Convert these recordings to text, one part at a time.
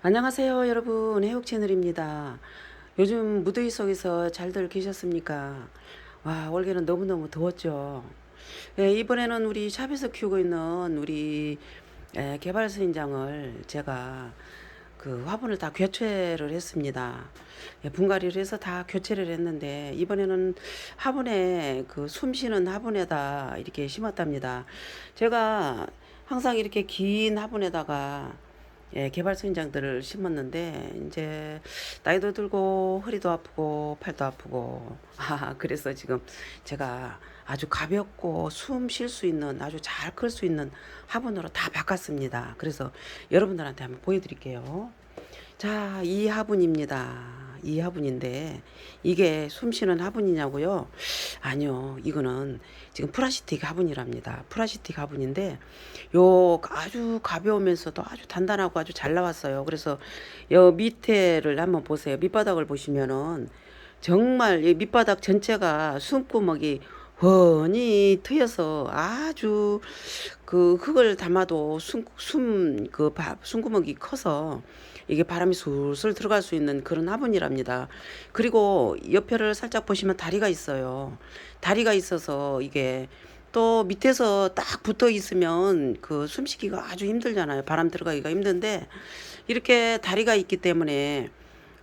안녕하세요 여러분. 해옥 채널입니다. 요즘 무더위 속에서 잘들 계셨습니까? 와 올해는 너무너무 더웠죠. 예, 이번에는 우리 샵에서 키우고 있는 우리 예, 개발 선인장을 제가 그 화분을 다 교체를 했습니다. 예, 분갈이를 해서 다 교체를 했는데 이번에는 화분에 그 숨쉬는 화분에다 이렇게 심었답니다. 제가 항상 이렇게 긴 화분에다가 예, 개발 선인장들을 심었는데 이제 나이도 들고 허리도 아프고 팔도 아프고 아 그래서 지금 제가 아주 가볍고 숨 쉴 수 있는 아주 잘 클 수 있는 화분으로 다 바꿨습니다. 그래서 여러분들한테 한번 보여드릴게요. 자, 이 화분입니다. 이 화분인데 이게 숨쉬는 화분이냐고요? 아니요, 이거는 지금 플라스틱 화분이랍니다. 플라스틱 화분인데 요 아주 가벼우면서도 아주 단단하고 아주 잘 나왔어요. 그래서 요 밑에를 한번 보세요. 밑바닥을 보시면은 정말 이 밑바닥 전체가 숨구멍이 훤히 트여서 아주 그 흙을 담아도 숨숨그 숨구멍이 커서 이게 바람이 술술 들어갈 수 있는 그런 화분이랍니다. 그리고 옆에를 살짝 보시면 다리가 있어요. 다리가 있어서 이게 또 밑에서 딱 붙어 있으면 그 숨쉬기가 아주 힘들잖아요. 바람 들어가기가 힘든데 이렇게 다리가 있기 때문에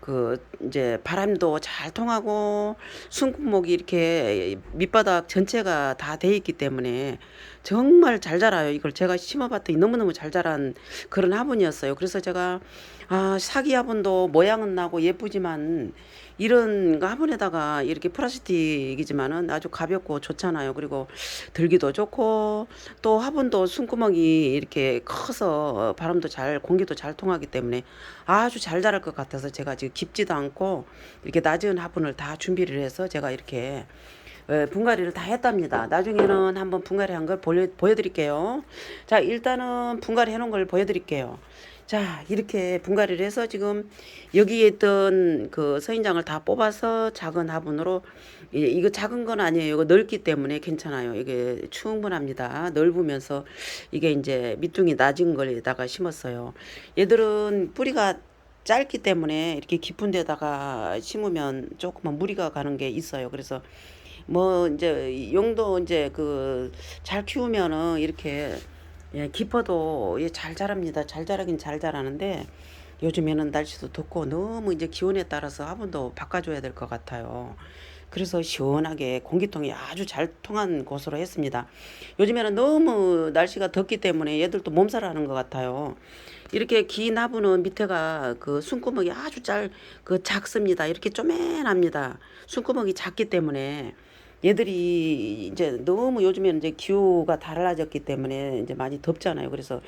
그 이제 바람도 잘 통하고 숨구멍이 이렇게 밑바닥 전체가 다 돼 있기 때문에 정말 잘 자라요. 이걸 제가 심어봤더니 너무너무 잘 자란 그런 화분이었어요. 그래서 제가 아 사기 화분도 모양은 나고 예쁘지만 이런 거 화분에다가 이렇게 플라스틱이지만은 아주 가볍고 좋잖아요. 그리고 들기도 좋고 또 화분도 숨구멍이 이렇게 커서 바람도 잘 공기도 잘 통하기 때문에 아주 잘 자랄 것 같아서 제가 지금 깊지도 않고 이렇게 낮은 화분을 다 준비를 해서 제가 이렇게 예, 분갈이를 다 했답니다. 나중에는 한번 분갈이 한 걸 보여드릴게요. 자, 일단은 분갈이 해놓은 걸 보여드릴게요. 자, 이렇게 분갈이를 해서 지금 여기에 있던 그 서인장을 다 뽑아서 작은 화분으로 이- 이거 작은 건 아니에요. 이거 넓기 때문에 괜찮아요. 이게 충분합니다. 넓으면서 이게 이제 밑둥이 낮은 걸에다가 심었어요. 얘들은 뿌리가 짧기 때문에 이렇게 깊은 데다가 심으면 조금만 무리가 가는 게 있어요. 그래서 뭐 이제 용도 이제 그 잘 키우면은 이렇게 예, 깊어도 예, 잘 자랍니다. 잘 자라긴 잘 자라는데 요즘에는 날씨도 덥고 너무 이제 기온에 따라서 화분도 바꿔줘야 될 것 같아요. 그래서 시원하게 공기통이 아주 잘 통한 곳으로 했습니다. 요즘에는 너무 날씨가 덥기 때문에 얘들도 몸살하는 것 같아요. 이렇게 긴 화분은 밑에가 그 숨구멍이 아주 잘 그 작습니다. 이렇게 쪼맨합니다. 숨구멍이 작기 때문에 얘들이 이제 너무 요즘에는 이제 기후가 달라졌기 때문에 이제 많이 덥잖아요. 그래서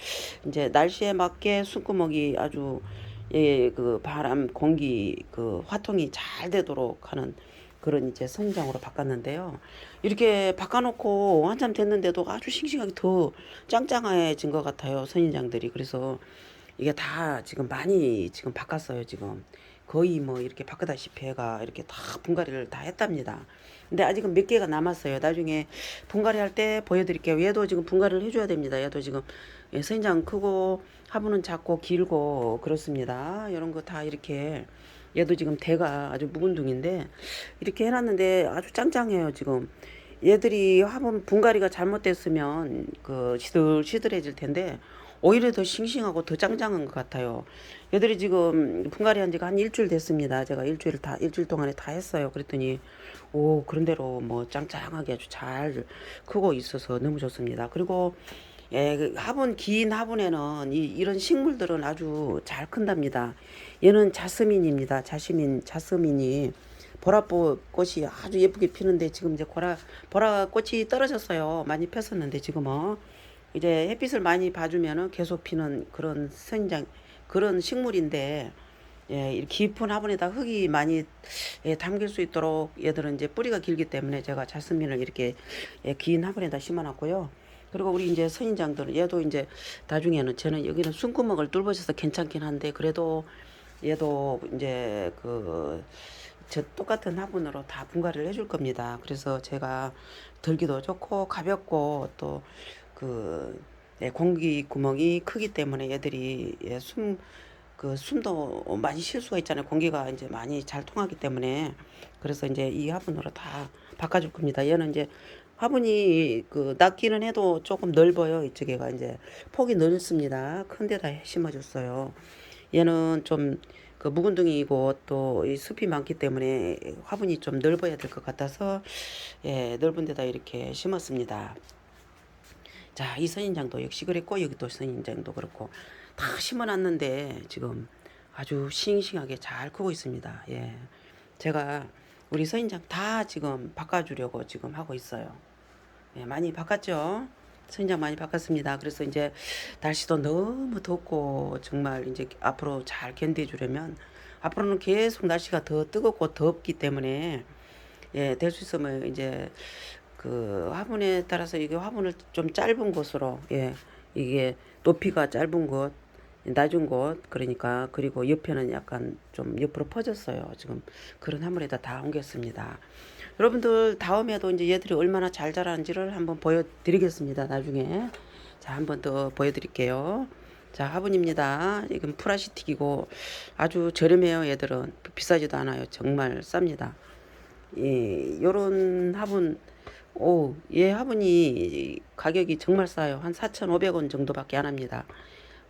이제 날씨에 맞게 숨구멍이 아주 예, 그 바람, 공기, 그 화통이 잘 되도록 하는 그런 이제 성장으로 바꿨는데요. 이렇게 바꿔놓고 한참 됐는데도 아주 싱싱하게 더 짱짱해진 것 같아요. 선인장들이. 그래서 이게 다 지금 많이 지금 바꿨어요. 지금 거의 뭐 이렇게 바꾸다시피 해가 이렇게 다 분갈이를 다 했답니다. 근데 아직은 몇 개가 남았어요. 나중에 분갈이 할 때 보여드릴게요. 얘도 지금 분갈이를 해줘야 됩니다. 얘도 지금 예, 선인장 크고 화분은 작고 길고 그렇습니다. 이런 거 다 이렇게 얘도 지금 대가 아주 묵은둥인데 이렇게 해놨는데 아주 짱짱해요 지금 얘들이 화분 분갈이가 잘못됐으면 그 시들 시들해질 텐데 오히려 더 싱싱하고 더 짱짱한 것 같아요. 얘들이 지금 분갈이 한 지가 한 일주일 됐습니다. 제가 일주일 다 일주일 동안에 다 했어요. 그랬더니 오 그런대로 뭐 짱짱하게 아주 잘 크고 있어서 너무 좋습니다. 그리고 예, 그 화분 긴 화분에는 이, 이런 식물들은 아주 잘 큰답니다. 얘는 자스민입니다. 자스민 자스민이 보라꽃 꽃이 아주 예쁘게 피는데 지금 이제 보라 보라꽃이 떨어졌어요. 많이 폈었는데 지금은 이제 햇빛을 많이 봐주면은 계속 피는 그런 선장 그런 식물인데 예, 깊은 화분에다 흙이 많이 예, 담길 수 있도록 얘들은 이제 뿌리가 길기 때문에 제가 자스민을 이렇게 예, 긴 화분에다 심어놨고요. 그리고 우리 이제 선인장들은 얘도 이제 나중에는 저는 여기는 숨구멍을 뚫어져서 괜찮긴 한데 그래도 얘도 이제 그 저 똑같은 화분으로 다 분갈이를 해줄 겁니다. 그래서 제가 들기도 좋고 가볍고 또 그 네, 공기 구멍이 크기 때문에 얘들이 예, 숨 그 숨도 많이 쉴 수가 있잖아요. 공기가 이제 많이 잘 통하기 때문에 그래서 이제 이 화분으로 다 바꿔줄 겁니다. 얘는 이제 화분이 그 낮기는 해도 조금 넓어요. 이쪽에가 이제 폭이 넓습니다. 큰 데 다 심어줬어요. 얘는 좀 그 묵은둥이고 또 이 숲이 많기 때문에 화분이 좀 넓어야 될 것 같아서 예, 넓은 데다 이렇게 심었습니다. 자, 이 선인장도 역시 그랬고 여기도 선인장도 그렇고 다 심어놨는데 지금 아주 싱싱하게 잘 크고 있습니다. 예, 제가 우리 선인장 다 지금 바꿔주려고 지금 하고 있어요. 예, 많이 바꿨죠. 선인장 많이 바꿨습니다. 그래서 이제 날씨도 너무 덥고 정말 이제 앞으로 잘 견뎌주려면 앞으로는 계속 날씨가 더 뜨겁고 덥기 때문에 예, 될 수 있으면 이제 그 화분에 따라서 이게 화분을 좀 짧은 곳으로 예, 이게 높이가 짧은 곳, 낮은 곳 그러니까 그리고 옆에는 약간 좀 옆으로 퍼졌어요. 지금 그런 화물에다 다 옮겼습니다. 여러분들 다음에도 이제 얘들이 얼마나 잘 자라는지를 한번 보여드리겠습니다. 나중에 자 한번 더 보여드릴게요. 자 화분입니다. 이건 플라스틱이고 아주 저렴해요. 얘들은 비싸지도 않아요. 정말 쌉니다. 예, 요런 화분 오, 얘 화분이 가격이 정말 싸요. 한 4,500원 정도밖에 안 합니다.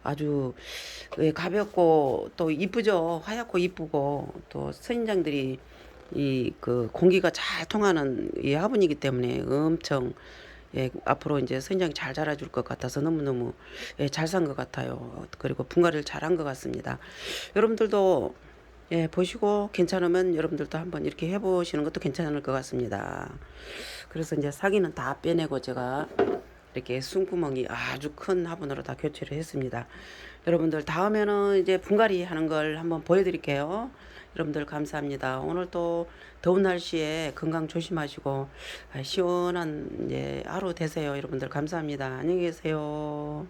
아주 예, 가볍고 또 이쁘죠. 하얗고 이쁘고 또 선인장들이 이 그 공기가 잘 통하는 이 화분이기 때문에 엄청 예, 앞으로 이제 선인장이 잘 자라줄 것 같아서 너무너무 예, 잘 산 것 같아요. 그리고 분갈이를 잘 한 것 같습니다. 여러분들도 예, 보시고 괜찮으면 여러분들도 한번 이렇게 해보시는 것도 괜찮을 것 같습니다. 그래서 이제 사기는 다 빼내고 제가 이렇게 숨구멍이 아주 큰 화분으로 다 교체를 했습니다. 여러분들 다음에는 이제 분갈이 하는 걸 한번 보여드릴게요. 여러분들 감사합니다. 오늘 또 더운 날씨에 건강 조심하시고 아, 시원한 이제 하루 되세요. 여러분들 감사합니다. 안녕히 계세요.